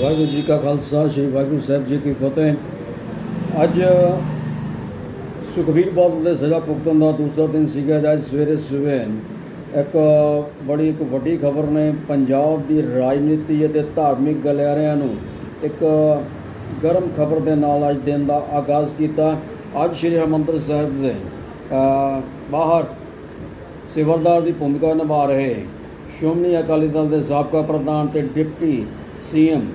ਵਾਹਿਗੁਰੂ ਜੀ ਕਾ ਖਾਲਸਾ, ਸ੍ਰੀ ਵਾਹਿਗੁਰੂ ਸਾਹਿਬ ਜੀ ਕੀ ਫਤਿਹ। ਅੱਜ ਸੁਖਬੀਰ ਬਾਦਲ ਦੇ ਸਜ਼ਾ ਭੁਗਤਣ ਦਾ ਦੂਸਰਾ ਦਿਨ ਸੀਗਾ ਅੱਜ ਸਵੇਰੇ ਸਵੇਰੇ। ਇੱਕ ਬੜੀ ਇੱਕ ਵੱਡੀ ਖਬਰ ਨੇ, ਪੰਜਾਬ ਦੀ ਰਾਜਨੀਤੀ ਅਤੇ ਧਾਰਮਿਕ ਗਲਿਆਰਿਆਂ ਨੂੰ ਇੱਕ ਗਰਮ ਖਬਰ ਦੇ ਨਾਲ ਅੱਜ ਦਿਨ ਦਾ ਆਗਾਜ਼ ਕੀਤਾ। ਅੱਜ ਸ੍ਰੀ ਹਰਿਮੰਦਰ ਸਾਹਿਬ ਦੇ ਬਾਹਰ ਸੇਵਾਦਾਰ ਦੀ ਭੂਮਿਕਾ ਨਿਭਾ ਰਹੇ ਸ਼੍ਰੋਮਣੀ ਅਕਾਲੀ ਦਲ ਦੇ ਸਾਬਕਾ ਪ੍ਰਧਾਨ ਤੇ ਡਿਪਟੀ ਸੀਐਮ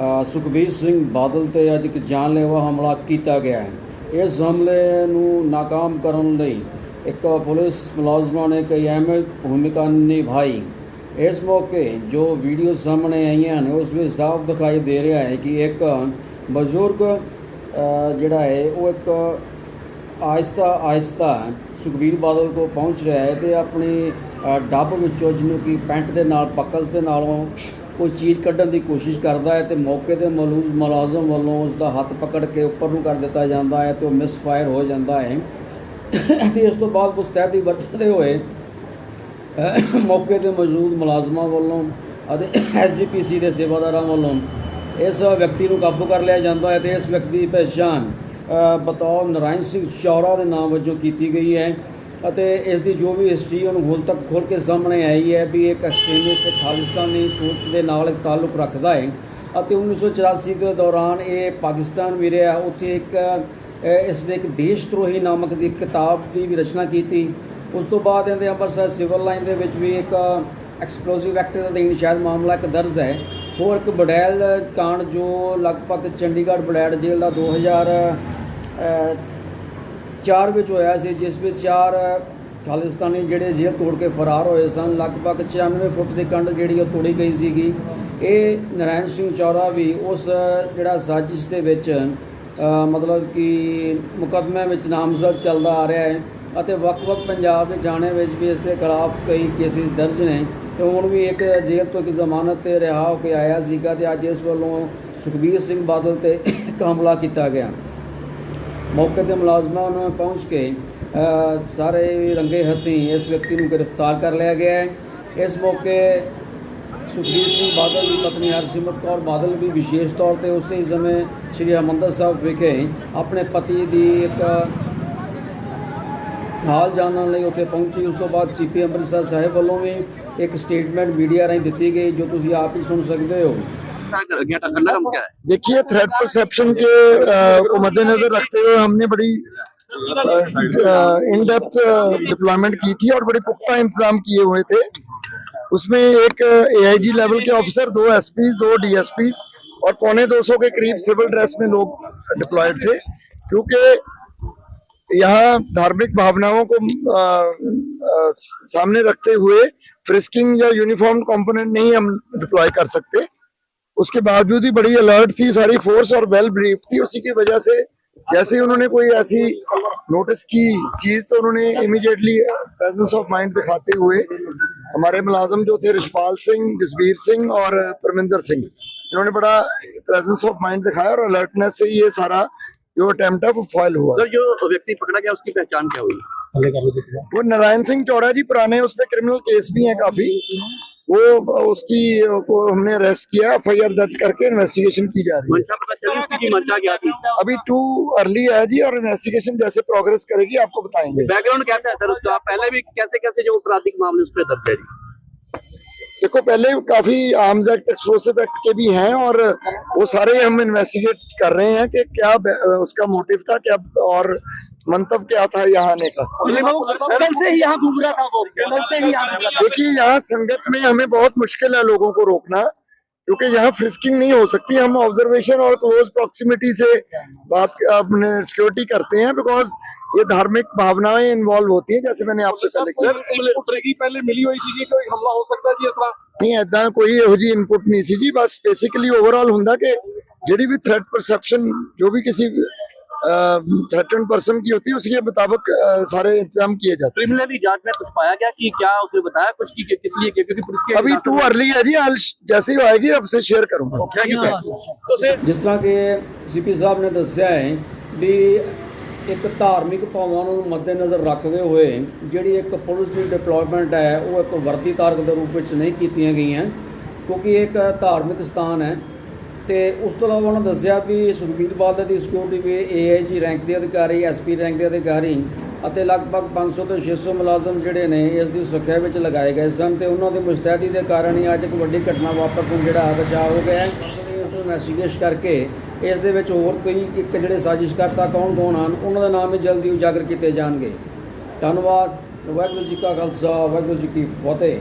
ਅ, ਸੁਖਬੀਰ ਸਿੰਘ ਬਾਦਲ ਤੇ ਅੱਜ ਇੱਕ ਜਾਨਲੇਵਾ ਹਮਲਾ ਕੀਤਾ ਗਿਆ ਹੈ। ਇਸ ਹਮਲੇ ਨੂੰ ਨਾਕਾਮ ਕਰਨ ਲਈ ਇੱਕ ਪੁਲਿਸ ਮੁਲਾਜ਼ਮਾਂ ਨੇ ਕਈ ਅਹਿਮ ਭੂਮਿਕਾ ਨਿਭਾਈ। ਇਸ ਮੌਕੇ ਜੋ ਵੀਡੀਓ ਸਾਹਮਣੇ ਆਈਆਂ ਨੇ ਉਸ ਵਿੱਚ ਸਾਫ਼ ਦਿਖਾਈ ਦੇ ਰਿਹਾ ਹੈ ਕਿ ਇੱਕ ਬਜ਼ੁਰਗ ਜਿਹੜਾ ਹੈ ਉਹ ਇੱਕ ਆਇਸਤਾ ਆਇਸਤਾ ਸੁਖਬੀਰ ਬਾਦਲ ਕੋ ਪਹੁੰਚ ਰਿਹਾ ਹੈ ਤੇ ਆਪਣੀ ਡੱਬ ਵਿੱਚੋਂ ਜਿਹਨੂੰ ਕਿ ਪੈਂਟ ਦੇ ਨਾਲ ਪਕਸ ਦੇ ਨਾਲੋਂ ਕੋਈ ਚੀਜ਼ ਕੱਢਣ ਦੀ ਕੋਸ਼ਿਸ਼ ਕਰਦਾ ਹੈ ਤੇ ਮੌਕੇ ਤੇ ਮੌਲੂਜ਼ ਮੁਲਾਜ਼ਮ ਵੱਲੋਂ ਉਸ ਦਾ ਹੱਥ ਪਕੜ ਕੇ ਉੱਪਰ ਨੂੰ ਕਰ ਦਿੱਤਾ ਜਾਂਦਾ ਹੈ ਤੇ ਉਹ ਮਿਸਫਾਇਰ ਹੋ ਜਾਂਦਾ ਹੈ। ਤੇ ਇਸ ਤੋਂ ਬਾਅਦ ਮੁਸਤੈਦੀ ਵਰਤਦੇ ਹੋਏ ਮੌਕੇ ਤੇ ਮੌਜੂਦ ਮੁਲਾਜ਼ਮਾਂ ਵੱਲੋਂ ਅਤੇ ਐਸਜੀਪੀਸੀ ਦੇ ਸੇਵਾਦਾਰਾਂ ਵੱਲੋਂ ਇਸ ਵਿਅਕਤੀ ਨੂੰ ਕਾਬੂ ਕਰ ਲਿਆ ਜਾਂਦਾ ਹੈ ਤੇ ਇਸ ਵਿਅਕਤੀ ਦੀ ਪਛਾਣ ਬਤੌਰ ਨਰਾਇਣ ਸਿੰਘ ਚੌਰਾ ਦੇ ਨਾਮ ਵਜੋਂ ਕੀਤੀ ਗਈ ਹੈ। ਅਤੇ ਇਸ ਦੀ ਜੋ ਵੀ ਹਿਸਟਰੀ ਉਹਨੂੰ ਹੁਣ ਤੱਕ ਖੋਲ ਕੇ ਸਾਹਮਣੇ ਆਈ ਹੈ ਵੀ ਇੱਕ ਐਕਸਟ੍ਰੀਮਿਸਟ ਤੇ ਖਾਲਿਸਤਾਨੀ ਸੋਚ ਦੇ ਨਾਲ ਇੱਕ ਤਾਲੁਕ ਰੱਖਦਾ ਹੈ ਅਤੇ 1984 ਦੇ ਦੌਰਾਨ ਇਹ ਪਾਕਿਸਤਾਨ ਵੀ ਰਿਹਾ, ਉੱਥੇ ਇੱਕ ਇਸ ਨੇ ਇੱਕ ਦੇਸ਼ ਧਰੋਹੀ ਨਾਮਕ ਦੀ ਕਿਤਾਬ ਦੀ ਵੀ ਰਚਨਾ ਕੀਤੀ। ਉਸ ਤੋਂ ਬਾਅਦ ਇਹਦੇ ਅੰਮ੍ਰਿਤਸਰ ਸਿਵਲ ਲਾਈਨ ਦੇ ਵਿੱਚ ਵੀ ਇੱਕ ਐਕਸਪਲੋਸਿਵ ਐਕਟ ਦੇ ਅਧੀਨ ਸ਼ਾਇਦ ਮਾਮਲਾ ਇੱਕ ਦਰਜ ਹੈ। ਹੋਰ ਇੱਕ ਬੜੈਲ ਕਾਂਡ ਜੋ ਲਗਭਗ ਚੰਡੀਗੜ੍ਹ ਬੜੈਲ ਜੇਲ੍ਹ ਦਾ 2000 ਅ, ਚਾਰ ਵਿੱਚ ਹੋਇਆ ਸੀ ਜਿਸ ਵਿੱਚ ਚਾਰ ਖਾਲਿਸਤਾਨੀ ਜਿਹੜੇ ਜੇਲ੍ਹ ਤੋੜ ਕੇ ਫਰਾਰ ਹੋਏ ਸਨ। ਲਗਭਗ 94 ਫੁੱਟ ਦੀ ਕੰਡ ਜਿਹੜੀ ਉਹ ਤੋੜੀ ਗਈ ਸੀਗੀ। ਇਹ ਨਰਾਇਣ ਸਿੰਘ ਚੌਰਾ ਵੀ ਉਸ ਜਿਹੜਾ ਸਾਜ਼ਿਸ਼ ਦੇ ਵਿੱਚ ਮਤਲਬ ਕਿ ਮੁਕੱਦਮੇ ਵਿੱਚ ਨਾਮਜ਼ਦ ਚੱਲਦਾ ਆ ਰਿਹਾ ਹੈ ਅਤੇ ਵੱਖ-ਵੱਖ ਪੰਜਾਬ ਦੇ ਥਾਣੇ ਵਿੱਚ ਵੀ ਇਸ ਦੇ ਖਿਲਾਫ ਕਈ ਕੇਸਿਸ ਦਰਜ ਨੇ। ਤੇ ਹੁਣ ਵੀ ਇੱਕ ਜੇਲ੍ਹ ਤੋਂ ਇੱਕ ਜ਼ਮਾਨਤ ਤੇ ਰਿਹਾ ਹੋ ਕੇ ਆਇਆ ਸੀਗਾ ਤੇ ਅੱਜ ਇਸ ਵੱਲੋਂ ਸੁਖਬੀਰ ਸਿੰਘ ਬਾਦਲ ਤੇ ਇੱਕ ਹਮਲਾ ਕੀਤਾ ਗਿਆ। ਮੌਕੇ ਤੇ ਮੁਲਾਜ਼ਮਾਂ ਨੂੰ ਪਹੁੰਚ ਕੇ ਸਾਰੇ ਰੰਗੇ ਹੱਥੀਂ ਇਸ ਵਿਅਕਤੀ ਨੂੰ ਗ੍ਰਿਫਤਾਰ ਕਰ ਲਿਆ ਗਿਆ ਹੈ। ਇਸ ਮੌਕੇ ਸੁਖਬੀਰ ਸਿੰਘ ਬਾਦਲ ਦੀ ਪਤਨੀ ਹਰਸਿਮਰਤ ਕੌਰ ਬਾਦਲ ਵੀ ਵਿਸ਼ੇਸ਼ ਤੌਰ ਤੇ ਉਸੇ ਸਮੇਂ ਸ੍ਰੀ ਹਰਮੰਦਰ ਸਾਹਿਬ ਵਿਖੇ ਆਪਣੇ ਪਤੀ ਦੀ ਇੱਕ ਨਾਲ ਜਾਣਨ ਲਈ ਉੱਥੇ ਪਹੁੰਚੀ। ਉਸ ਤੋਂ ਬਾਅਦ ਸੀਪੀ ਅੰਮ੍ਰਿਤਸਰ ਸਾਹਿਬ ਵੱਲੋਂ ਵੀ ਇੱਕ ਸਟੇਟਮੈਂਟ ਮੀਡੀਆ ਰਾਹੀਂ ਦਿੱਤੀ ਗਈ, ਜੋ ਤੁਸੀਂ ਆਪ ਹੀ ਸੁਣ ਸਕਦੇ ਹੋ। देखिए थ्रेड परसेप्शन के को मद्देनजर रखते हुए हमने बड़ी इन डेप्थ डिप्लॉयमेंट की थी और बड़े पुख्ता इंतज़ाम किए हुए थे। उसमें एक एआईजी लेवल के ऑफिसर दो एसपी दो डीएसपी और पौने 200 के करीब सिविल ड्रेस में लोग डिप्लॉयड थे क्योंकि यहाँ धार्मिक भावनाओं को अ, अ, सामने रखते हुए फ्रिस्किंग या यूनिफॉर्म कंपोनेंट नहीं हम डिप्लॉय कर सकते। उसके बावजूद ही बड़ी अलर्ट थी सारी फोर्स और वेल ब्रीफ थी उसी की वजह से जैसे ही उन्होंने कोई ऐसी नोटिस की चीज़ तो उन्होंने इमीडिएटली प्रेजेंस ऑफ़ माइंड दिखाते हुए हमारे मुलाजम जो थे रिशपाल सिंह जसबीर सिंह और परमिंदर सिंह इन्होंने बड़ा प्रेजेंस ऑफ़ माइंड दिखाया और अलर्टनेस से ये सारा जो अटेम्प्ट है वो फॉइल हुआ। सर जो व्यक्ति पकड़ा गया उसकी पहचान क्या हुई? वो नारायण सिंह चौड़ा जी पुराने उस पर क्रिमिनल केस भी हैं काफ़ी। वो उसकी को हमने अरेस्ट किया एफ़ दर्ज करके इन्वेस्टिगेशन की जा रही है। अभी टू अर्ली है जी और इन्वेस्टिगेशन जैसे प्रोग्रेस करेगी आपको बताएँगे। बैकग्राउंड कैसा है सर उसका? पहले भी कैसे कैसे जो आपराधिक मामले उस पर दर्ज है देखो पहले काफ़ी आर्म्स एक्ट एक्सप्लोसिव एक्ट के भी हैं और वो सारे हम इन्वेस्टिगेट कर रहे हैं कि क्या उसका मोटिव था क्या और मंतव क्या था यहाँ आने का कल से ही यहाँ घूम रहा था वो कल से ही यहाँ देखिए यहाँ संगत में हमें बहुत मुश्किल है लोगों को रोकना क्योंकि यहाँ फ्रिस्किंग नहीं हो सकती हम ऑब्जर्वेशन और क्लोज प्रॉक्सिमिटी से बात अपने सिक्योरिटी करते हैं बिकॉज ये धार्मिक भावनाएं इन्वॉल्व होती हैं जैसे मैंने आपसे पहले कहा ਸਰ ਉਤਰੇਗੀ ਪਹਿਲੇ ਮਿਲੀ ਹੋਈ ਸੀਗੀ ਕਿ ਹਮਲਾ ਹੋ ਸਕਦਾ ਜੀ ਇਸ ਤਰ੍ਹਾਂ ਨਹੀਂ ਐਦਾਂ ਕੋਈ ਇਹੋ ਜੀ ਇਨਪੁਟ ਨਹੀਂ ਸੀ ਜੀ ਬਸ ਬੇਸਿਕਲੀ ਓਵਰਆਲ ਹੁੰਦਾ ਕਿ ਜਿਹੜੀ ਵੀ ਥ੍ਰੈਟ ਪਰਸੈਪਸ਼ਨ ਜੋ भी किसी थ्रेटन पर्सन की होती है उसके मुताबिक अ, सारे इंतजाम किए जाते प्रिलिमिनरी जांच में कुछ पाया गया कि क्या उसने बताया कुछ की किस लिए किया? क्योंकि पुलिस हैं के अभी टू अर्ली है जी आज जैसे ही आएगी आपसे शेयर करूंगा थैंक यू सर तो सर ਜਿਸ ਤਰ੍ਹਾਂ ਕਿ ਸੀਪੀ ਸਾਹਿਬ ਨੇ ਦੱਸਿਆ ਹੈ ਵੀ ਇੱਕ ਧਾਰਮਿਕ ਭਾਵਾਂ ਨੂੰ ਮੱਦੇਨਜ਼ਰ ਰੱਖਦੇ ਹੋਏ ਜਿਹੜੀ ਇੱਕ ਪੁਲਿਸ ਦੀ ਡਿਪਲੋਇਮੈਂਟ ਹੈ ਉਹ ਇੱਕ ਵਰਦੀ ਤਾਰਕ ਦੇ ਰੂਪ ਵਿੱਚ ਨਹੀਂ ਕੀਤੀਆਂ ਗਈਆਂ ਕਿਉਂਕਿ ਇਹ ਇੱਕ ਧਾਰਮਿਕ ਸਥਾਨ ਹੈ ਤੇ ਉਸ ਤੋਂ ਇਲਾਵਾ ਉਹਨਾਂ ਦੱਸਿਆ ਵੀ ਸੁਖਬੀਰ ਬਾਦਲ ਦੀ ਸਿਕਿਉਰਿਟੀ ਵੀ ਏਆਈਜੀ ਰੈਂਕ ਦੇ ਅਧਿਕਾਰੀ ਐਸਪੀ ਰੈਂਕ ਦੇ ਅਧਿਕਾਰੀ ਅਤੇ ਲਗਭਗ 500 ਤੋਂ 600 ਮੁਲਾਜ਼ਮ ਜਿਹੜੇ ਨੇ ਇਸ ਦੀ ਸੁਰੱਖਿਆ ਵਿੱਚ ਲਗਾਏ ਗਏ ਸਨ ਤੇ ਉਹਨਾਂ ਦੀ ਮੁਸਤੈਦੀ ਦੇ ਕਾਰਨ ਹੀ ਅੱਜ ਇੱਕ ਵੱਡੀ ਘਟਨਾ ਵਾਪਰਨ ਨੂੰ ਜਿਹੜਾ ਬਚਾਅ ਹੋ ਗਿਆ ਹੈ। ਉਸ ਨੂੰ ਇਨਵੈਸਟੀਗੇਸ਼ਨ ਕਰਕੇ ਇਸ ਦੇ ਵਿੱਚ ਹੋਰ ਕੋਈ ਇੱਕ ਜਿਹੜੇ ਸਾਜ਼ਿਸ਼ਕਰਤਾ ਕੌਣ ਕੌਣ ਹਨ, ਉਹਨਾਂ ਦਾ ਨਾਮ ਵੀ ਜਲਦੀ ਉਜਾਗਰ ਕੀਤੇ ਜਾਣਗੇ। ਧੰਨਵਾਦ, ਵਾਹਿਗੁਰੂ ਜੀ ਕਾ ਖਾਲਸਾ, ਵਾਹਿਗੁਰੂ ਜੀ ਕੀ ਫਤਿਹ।